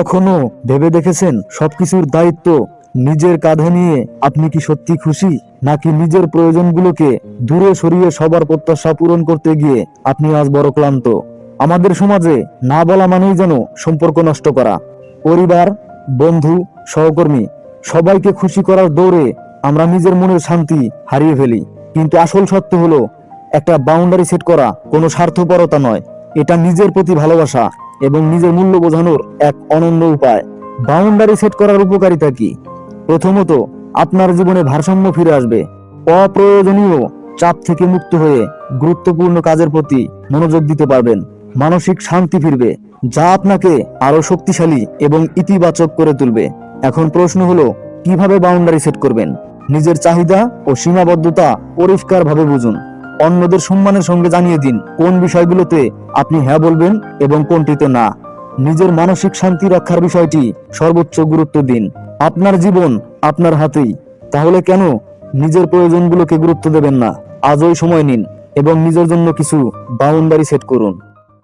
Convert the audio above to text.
কখনো ভেবে দেখেছেন সবকিছুর দায়িত্ব নিজের কাঁধে নিয়ে আপনি কি সত্যি খুশি? নাকি নিজের প্রয়োজনগুলোকে দূরে সরিয়ে সবার প্রত্যাশা পূরণ করতে গিয়ে আপনি আজ বড় ক্লান্ত? আমাদের সমাজে না বলা মানেই যেন সম্পর্ক নষ্ট করা। পরিবার, বন্ধু, সহকর্মী সবাইকে খুশি করার দৌড়ে আমরা নিজের মনের শান্তি হারিয়ে ফেলি। কিন্তু আসল সত্য হলো, একটা বাউন্ডারি সেট করা কোনো স্বার্থপরতা নয়। এটা নিজের প্রতি ভালোবাসা। এবং নিজের মূল্য বোঝানোর এক অনন্য উপায়। বাউন্ডারি সেট করার উপকারিতা কি? প্রথমত, আপনার জীবনে ভারসাম্য ফিরে আসবে। অপ্রয়োজনীয় চাপ থেকে মুক্ত হয়ে গুরুত্বপূর্ণ কাজের প্রতি মনোযোগ দিতে পারবেন। মানসিক শান্তি ফিরবে, যা আপনাকে আরও শক্তিশালী এবং ইতিবাচক করে তুলবে। এখন প্রশ্ন হলো, কীভাবে বাউন্ডারি সেট করবেন? নিজের চাহিদা ও সীমাবদ্ধতা পরিষ্কারভাবে বুঝুন। অন্যদের সম্মানের সঙ্গে জানিয়ে দিন কোন বিষয়গুলোতে আপনি হ্যাঁ বলবেন এবং কোনটিতে না। নিজের মানসিক শান্তি রক্ষার বিষয়টি সর্বোচ্চ গুরুত্ব দিন। আপনার জীবন আপনার হাতেই। তাহলে কেন নিজের প্রয়োজনগুলোকে গুরুত্ব দেবেন না? আজই সময় নিন এবং নিজের জন্য কিছু বাউন্ডারি সেট করুন।